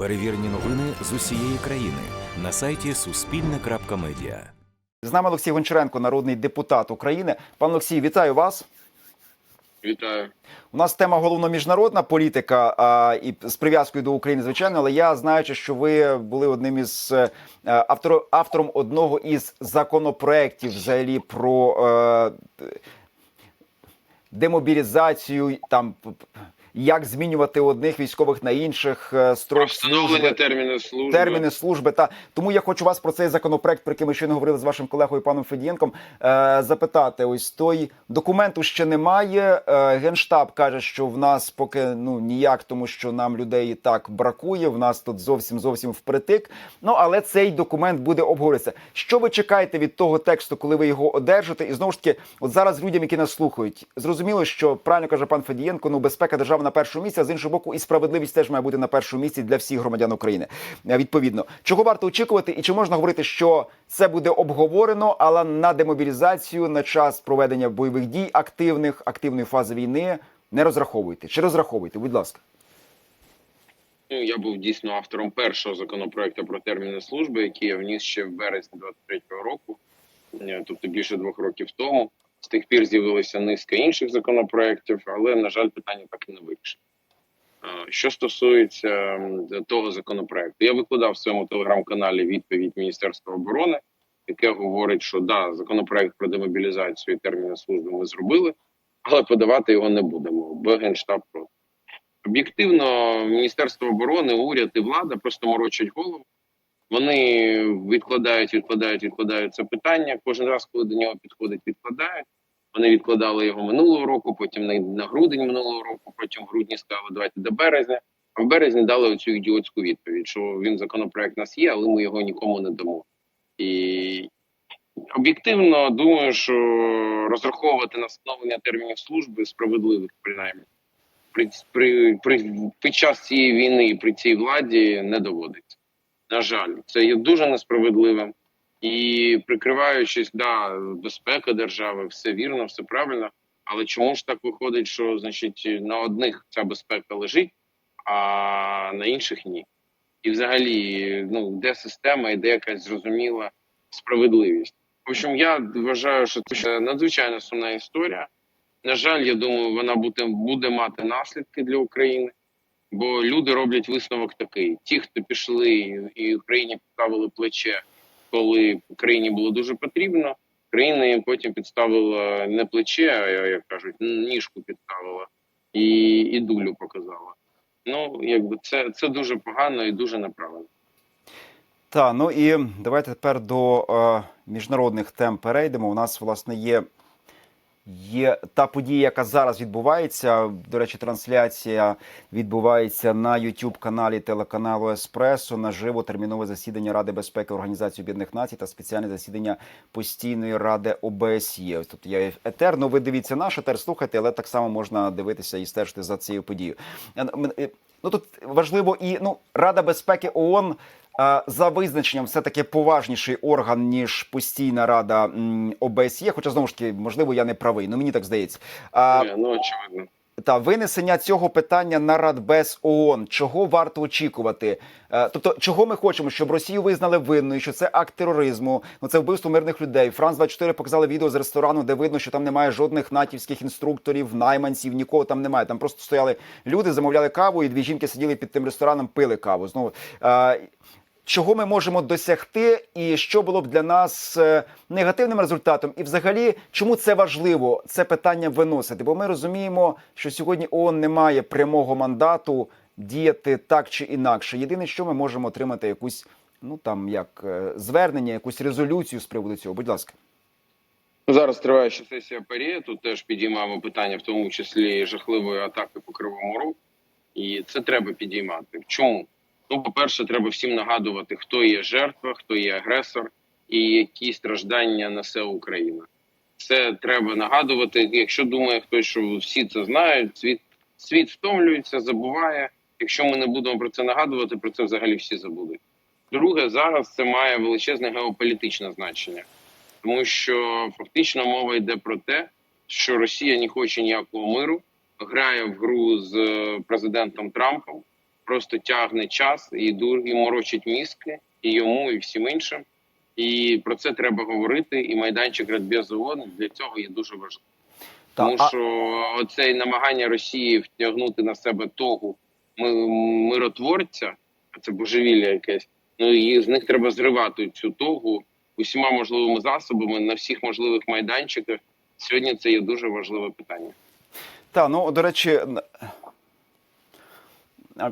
Перевірені новини з усієї країни на сайті Суспільне.Медіа. З нами Олексій Гончаренко, народний депутат України. Пан Олексій, вітаю вас. Вітаю. У нас тема головно міжнародна політика а, і з прив'язкою до України, звичайно. Але я знаючи, що ви були одним із е, автор, автором одного із законопроєктів взагалі про е, демобілізацію, там як змінювати одних військових на інших е, строк служби. терміну служби. терміни служби. Та тому я хочу вас про цей законопроект, про який ми щойно говорили з вашим колегою паном Федієнком, е, запитати. Ось той документу ще немає. Е, Генштаб каже, що в нас поки ну ніяк, тому що нам людей і так бракує. В нас тут зовсім зовсім впритик. Ну але цей документ буде обговорюватися. Що ви чекаєте від того тексту, коли ви його одержите? І знову ж таки, от зараз людям, які нас слухають, зрозуміло, що правильно каже пан Федієнко, ну безпека держави на першому місці, а з іншого боку, і справедливість теж має бути на першому місці для всіх громадян України. Е, Відповідно, чого варто очікувати, і чи можна говорити, що це буде обговорено, але на демобілізацію на час проведення бойових дій активних активної фази війни не розраховуйте. Чи розраховуйте, будь ласка. Ну, я був дійсно автором першого законопроекту про терміни служби, який я вніс ще в березні 23-го року, е, тобто більше двох років тому. З тих пір з'явилася низка інших законопроєктів, але, на жаль, питання так і не вирішено. Що стосується того законопроекту, я викладав в своєму телеграм-каналі відповідь Міністерства оборони, яке говорить, що да, законопроект про демобілізацію і служби ми зробили, але подавати його не будемо, бо генштаб проти. Об'єктивно, Міністерство оборони, уряд і влада просто морочать голову. Вони відкладають, відкладають, відкладають це питання. Кожен раз, коли до нього підходить, відкладають. Вони відкладали його минулого року, потім на, грудень минулого року, потім в грудні сказали, давайте до березня. А в березні дали оцю ідіотську відповідь, що він законопроект у нас є, але ми його нікому не дамо. І об'єктивно думаю, що розраховувати на встановлення термінів служби справедливих, принаймні при, при, при, під час цієї війни і при цій владі не доводиться. На жаль, це є дуже несправедливим. І прикриваючись, да, безпека держави, все вірно, все правильно. Але чому ж так виходить, що значить на одних ця безпека лежить, а на інших ні? І взагалі, ну де система і де якась зрозуміла справедливість? В общем, я вважаю, що це надзвичайно сумна історія. На жаль, я думаю, вона буде, буде мати наслідки для України, бо люди роблять висновок такий: ті, хто пішли і Україні підставили плече, коли Україні було дуже потрібно, країна потім підставила не плече, а як кажуть, ніжку підставила і, і дулю показала. Ну, якби це, це дуже погано і дуже неправильно. Та ну і давайте тепер до е, міжнародних тем перейдемо. У нас власне є. Є та подія, яка зараз відбувається. До речі, трансляція відбувається на youtube каналі телеканалу Еспресо. Наживо термінове засідання Ради безпеки Організації Об'єднаних Націй та спеціальне засідання постійної ради ОБСЄ. Ось Тобто я етер. Ну ви дивіться наш етер, слухайте, але так само можна дивитися і стежити за цією подією. Е, е, Ну тут важливо і ну Рада безпеки ООН за визначенням все таки поважніший орган ніж постійна рада ОБСЄ. Хоча знову ж таки, можливо, я не правий. Ну мені так здається. Не, ну очевидно. Та винесення цього питання на Радбез ООН. Чого варто очікувати? Е, Тобто, чого ми хочемо, щоб Росію визнали винною, що це акт тероризму, ну це вбивство мирних людей. Франс 24 показали відео з ресторану, де видно, що там немає жодних натівських інструкторів, найманців, нікого там немає. Там просто стояли люди, замовляли каву, і дві жінки сиділи під тим рестораном, пили каву. Знову. Чого ми можемо досягти, і що було б для нас е, негативним результатом, і взагалі, чому це важливо це питання виносити? Бо ми розуміємо, що сьогодні ООН не має прямого мандату діяти так чи інакше. Єдине, що ми можемо отримати якусь, ну там як е, звернення, якусь резолюцію з приводу цього. Будь ласка. Зараз триває ще сесія ПАРЄ, Тут теж підіймаємо питання, в тому числі жахливої атаки по кривому рогу. І це треба підіймати. В Чому? Ну, по-перше, треба всім нагадувати, хто є жертва, хто є агресор і які страждання несе Україна. Це треба нагадувати. Якщо думає хтось, що всі це знають, світ світ втомлюється, забуває. Якщо ми не будемо про це нагадувати, про це взагалі всі забудуть. Друге, зараз це має величезне геополітичне значення, тому що фактично мова йде про те, що Росія не хоче ніякого миру, грає в гру з е, президентом Трампом просто тягне час і ду- і морочить мізки і йому, і всім іншим. І про це треба говорити. І майданчик Радбезу ООН для цього є дуже важливим. Та, Тому а- що оце намагання Росії втягнути на себе того миротворця, а це божевілля якесь. Ну і з них треба зривати цю тогу усіма можливими засобами на всіх можливих майданчиках. Сьогодні це є дуже важливе питання. Та, ну до речі, а,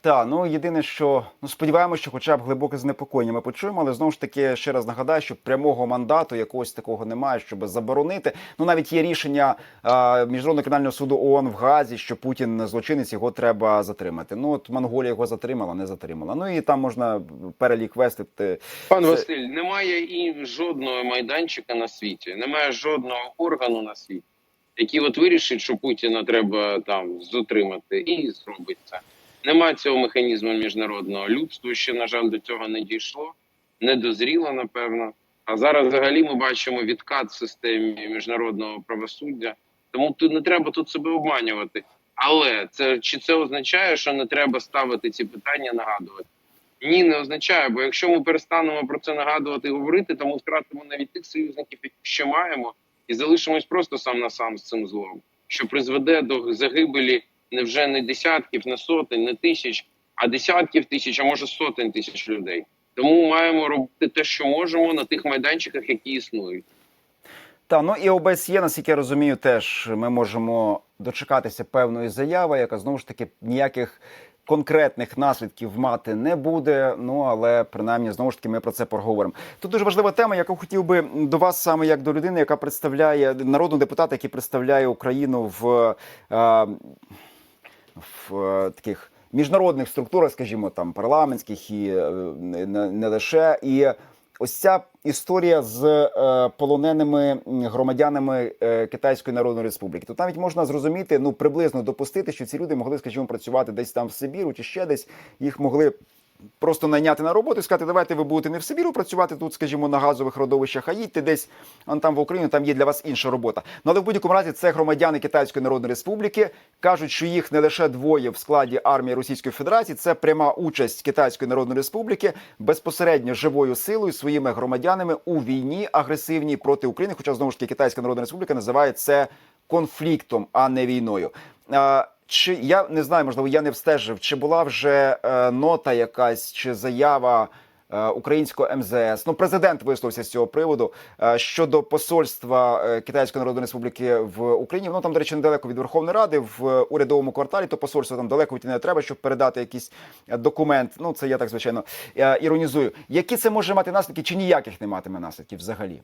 та, ну єдине, що ну сподіваємося, що хоча б глибоке занепокоєння ми почуємо, але знову ж таки ще раз нагадаю, що прямого мандату якогось такого немає, щоб заборонити. Ну навіть є рішення а, міжнародного кримінального суду ООН в Газі, що Путін злочинець його треба затримати. Ну от Монголія його затримала, не затримала. Ну і там можна перелік вести. Пан Це- Василь, немає і жодного майданчика на світі, немає жодного органу на світі, який от вирішить, що Путіна треба там затримати, і зробить це. Немає цього механізму міжнародного людства. Ще на жаль до цього не дійшло, не дозріло, напевно. А зараз взагалі ми бачимо відкат в системі міжнародного правосуддя. Тому тут не треба тут себе обманювати. Але це чи це означає, що не треба ставити ці питання, нагадувати? Ні, не означає, бо якщо ми перестанемо про це нагадувати і говорити, то ми втратимо навіть тих союзників, які ще маємо, і залишимось просто сам на сам з цим злом, що призведе до загибелі не вже не десятків, не сотень, не тисяч, а десятків тисяч, а може сотень тисяч людей. Тому маємо робити те, що можемо на тих майданчиках, які існують. Та ну і ОБСЄ, наскільки я розумію, теж ми можемо дочекатися певної заяви, яка знову ж таки ніяких конкретних наслідків мати не буде. Ну але принаймні знову ж таки ми про це поговоримо. Тут дуже важлива тема, яку хотів би до вас саме як до людини, яка представляє народного депутата, який представляє Україну в, е, в е, таких. Міжнародних структурах, скажімо, там парламентських і е, не, лише і ось ця історія з е, полоненими громадянами Китайської Народної Республіки. Тут навіть можна зрозуміти, ну приблизно допустити, що ці люди могли, скажімо, працювати десь там в Сибіру чи ще десь. Їх могли просто найняти на роботу і сказати, давайте ви будете не в Сибіру працювати тут, скажімо, на газових родовищах, а їдьте десь он там в Україну, там є для вас інша робота. Ну але в будь-якому разі це громадяни Китайської Народної Республіки кажуть, що їх не лише двоє в складі армії Російської Федерації, це пряма участь Китайської Народної Республіки безпосередньо живою силою своїми громадянами у війні агресивній проти України. Хоча знову ж таки Китайська Народна Республіка називає це конфліктом, а не війною. Чи я не знаю, можливо, я не встежив, чи була вже е, нота якась чи заява е, українського МЗС? Ну, президент висловився з цього приводу е, щодо посольства е, Китайської Народної Республіки в Україні. Воно там, до речі, недалеко від Верховної Ради в урядовому кварталі. То посольство там далеко йти не треба, щоб передати якийсь е, документ. Ну, це я так звичайно е, іронізую. Які це може мати наслідки, чи ніяких не матиме наслідків взагалі?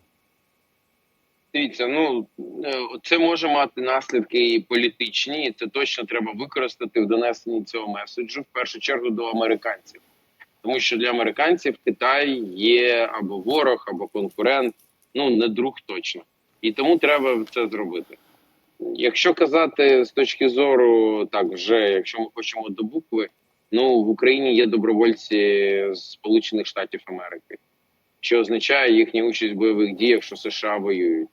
Дивіться, ну е, це може мати наслідки і політичні, і це точно треба використати в донесенні цього меседжу в першу чергу до американців, тому що для американців Китай є або ворог, або конкурент, ну не друг точно, і тому треба це зробити. Якщо казати з точки зору, так вже якщо ми хочемо до букви, ну в Україні є добровольці з Сполучених Штатів Америки, що означає їхня участь в бойових діях, що США воюють.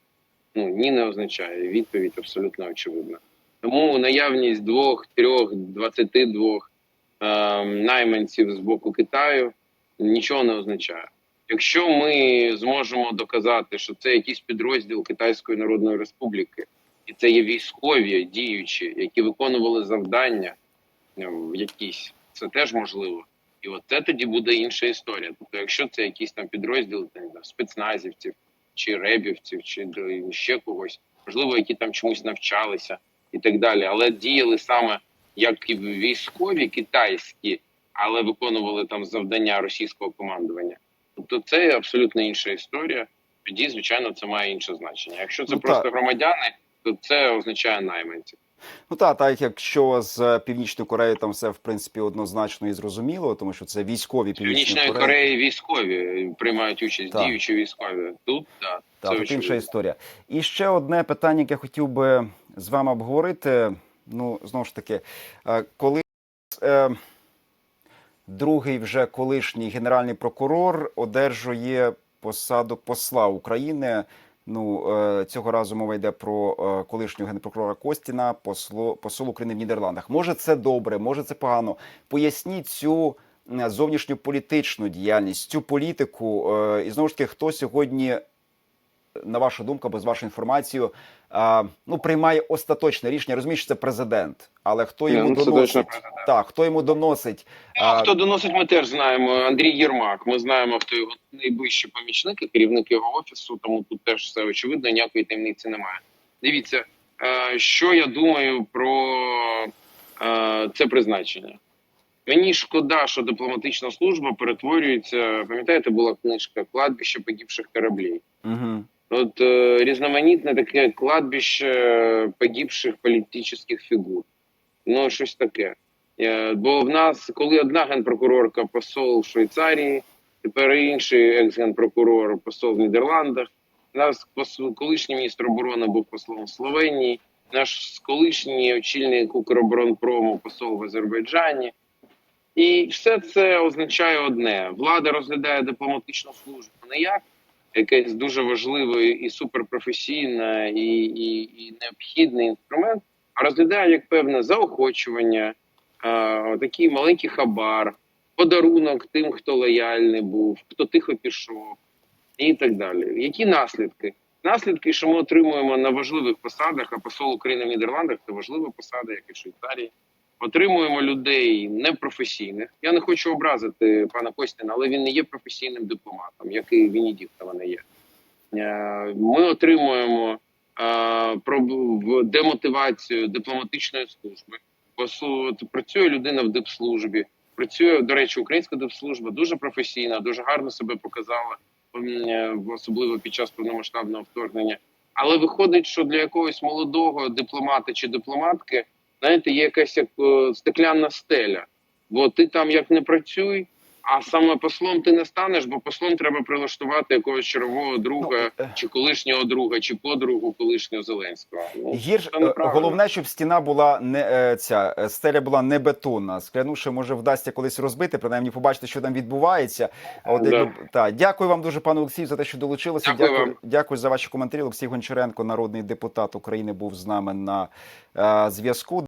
Ну ні, не означає. Відповідь абсолютно очевидна. Тому наявність двох, трьох, двадцяти двох е, найманців з боку Китаю нічого не означає. Якщо ми зможемо доказати, що це якийсь підрозділ Китайської Народної Республіки, і це є військові діючі, які виконували завдання е, якісь, це теж можливо. І от це тоді буде інша історія. Тобто, якщо це якийсь там підрозділ не спецназівців чи ребівців, чи ще когось, можливо, які там чомусь навчалися і так далі, але діяли саме як і військові китайські, але виконували там завдання російського командування. Тобто це абсолютно інша історія. Тоді, звичайно, це має інше значення. Якщо це Ну, просто так. громадяни, то це означає найманців. Ну так, так якщо з Північної Кореї там все в принципі однозначно і зрозуміло, тому що це військові Північної Кореї. Кореї військові приймають участь, Так. діючі військові. Тут так, Так, це тут інша історія. І ще одне питання, яке хотів би з вами обговорити. Ну, знову ж таки, е, коли е, другий вже колишній генеральний прокурор одержує посаду посла України Ну е, цього разу мова йде про е, колишнього генпрокурора Костіна, посло, посол України в Нідерландах. Може, це добре, може це погано. Поясніть цю е, зовнішню політичну діяльність, цю політику. І знову ж таки, хто сьогодні, на вашу думку, або з вашою інформацією, ну приймає остаточне рішення. Розумію, що це президент, але хто йому ну, доносить? Так, хто йому доносить? А А, хто доносить, ми теж знаємо. Андрій Єрмак. Ми знаємо, хто його найближчий помічник і керівник його офісу, тому тут теж все очевидно, ніякої таємниці немає. Дивіться, що я думаю про це призначення. Мені шкода, що дипломатична служба перетворюється. Пам'ятаєте, була книжка Кладбище погибших кораблів. угу. От е, різноманітне таке кладбище погибших політичних фігур. Ну, щось таке. Е, бо в нас, коли одна генпрокурорка посол Швейцарії, тепер інший екс-генпрокурор посол в Нідерландах, посол, колишній міністр оборони був послом в Словенії, наш колишній очільник Укроборонпрому посол в Азербайджані. І все це означає одне: влада розглядає дипломатичну службу не як якесь дуже важливе і суперпрофесійне і, і, і необхідний інструмент, а розглядає як певне заохочування, е, такий маленький хабар, подарунок тим, хто лояльний був, хто тихо пішов, і так далі. Які наслідки? Наслідки, що ми отримуємо на важливих посадах, а посол України в Нідерландах це важлива посада, як і в Швейцарії. Отримуємо людей непрофесійних. Я не хочу образити пана Костіна, але він не є професійним дипломатом, як і Венедіктова не є. Е, Ми отримуємо е, демотивацію дипломатичної служби. Посу- Працює людина в дипслужбі, працює, до речі, українська дипслужба дуже професійна, дуже гарно себе показала, е, особливо під час повномасштабного вторгнення. Але виходить, що для якогось молодого дипломата чи дипломатки, знаєте, є якась як е, стеклянна стеля. Бо ти там як не працюй, а саме послом ти не станеш, бо послом треба прилаштувати якогось чергового друга, Ну, е. чи колишнього друга, чи подругу колишнього Зеленського. Ну, Гірш головне, щоб стіна була не е, ця стеля була не бетонна. Скляну, що може вдасться колись розбити, принаймні побачити, що там відбувається. А от Да. як та дякую вам дуже, пане Олексію, за те, що долучилися. Дякую дякую, дякую за ваші коментарі. Олексій Гончаренко, народний депутат України, був з нами на е, зв'язку.